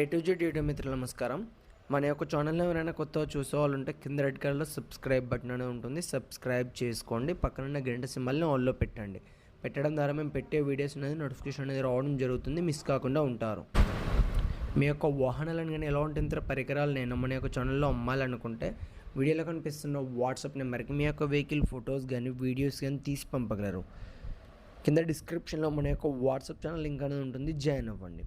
A to Z YouTube మిత్రులు నమస్కారం. మన యొక్క ఛానల్లో ఎవరైనా కొత్తగా చూసే వాళ్ళు ఉంటే కింద రెడ్ కలర్లో సబ్స్క్రైబ్ బటన్ అనేది ఉంటుంది. సబ్స్క్రైబ్ చేసుకోండి. పక్కనున్న గంట సింబల్ని ఆల్లో పెట్టండి. పెట్టడం ద్వారా మేము పెట్టే వీడియోస్ అనేది నోటిఫికేషన్ అనేది రావడం జరుగుతుంది. మిస్ కాకుండా ఉంటారు. మీ యొక్క వాహనాలను కానీ ఎలాంటి ఇతర పరికరాలు నేను మన యొక్క ఛానల్లో అమ్మాలనుకుంటే వీడియోలో కనిపిస్తున్న వాట్సాప్ నెంబర్కి మీ యొక్క వెహికల్ ఫొటోస్ కానీ వీడియోస్ కానీ తీసి పంపగలరు. కింద డిస్క్రిప్షన్లో మన యొక్క వాట్సాప్ ఛానల్ లింక్ అనేది ఉంటుంది. జాయిన్ అవ్వండి.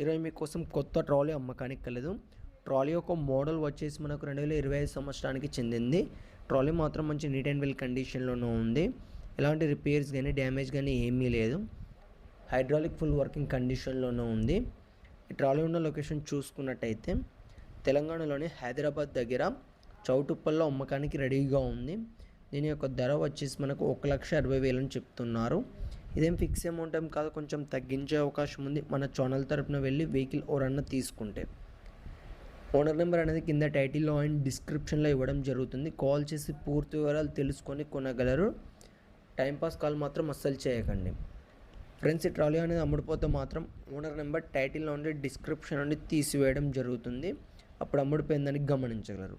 ఈరోజు మీకోసం కొత్త ట్రాలీ అమ్మకానికి కలదు ట్రాలీ యొక్క మోడల్ వచ్చేసి మనకు రెండు వేల ఇరవై ఐదు సంవత్సరానికి చెందింది. ట్రాలీ మాత్రం మంచి నీట్ అండ్ వెల్ కండిషన్లోనే ఉంది. ఎలాంటి రిపేర్స్ కానీ డ్యామేజ్ కానీ ఏమీ లేదు. హైడ్రాలిక్ ఫుల్ వర్కింగ్ కండిషన్లోనే ఉంది. ఈ ట్రాలీ ఉన్న లొకేషన్ చూసుకున్నట్టయితే తెలంగాణలోని హైదరాబాద్ దగ్గర చౌటుప్పల్లో అమ్మకానికి రెడీగా ఉంది. దీని యొక్క ధర వచ్చేసి మనకు ఒక లక్ష అరవై వేలని చెప్తున్నారు. ఇదేం ఫిక్స్ అమౌంట్ ఏం కాదు కొంచెం తగ్గించే అవకాశం ఉంది. మన ఛానల్ తరపున వెళ్ళి వెహికల్ ఓరన్న తీసుకుంటే. ఓనర్ నెంబర్ అనేది కింద టైటిల్లో అండ్ డిస్క్రిప్షన్లో ఇవ్వడం జరుగుతుంది. కాల్ చేసి పూర్తి వివరాలు తెలుసుకొని కొనగలరు. టైంపాస్ కాల్ మాత్రం అస్సలు చేయకండి. ఫ్రెండ్స్ ఈ ట్రాలీ అనేది అమ్ముడుపోతే మాత్రం ఓనర్ నెంబర్ టైటిల్లో ఉండి డిస్క్రిప్షన్ నుండి తీసివేయడం జరుగుతుంది. అప్పుడు అమ్ముడిపోయిందని గమనించగలరు.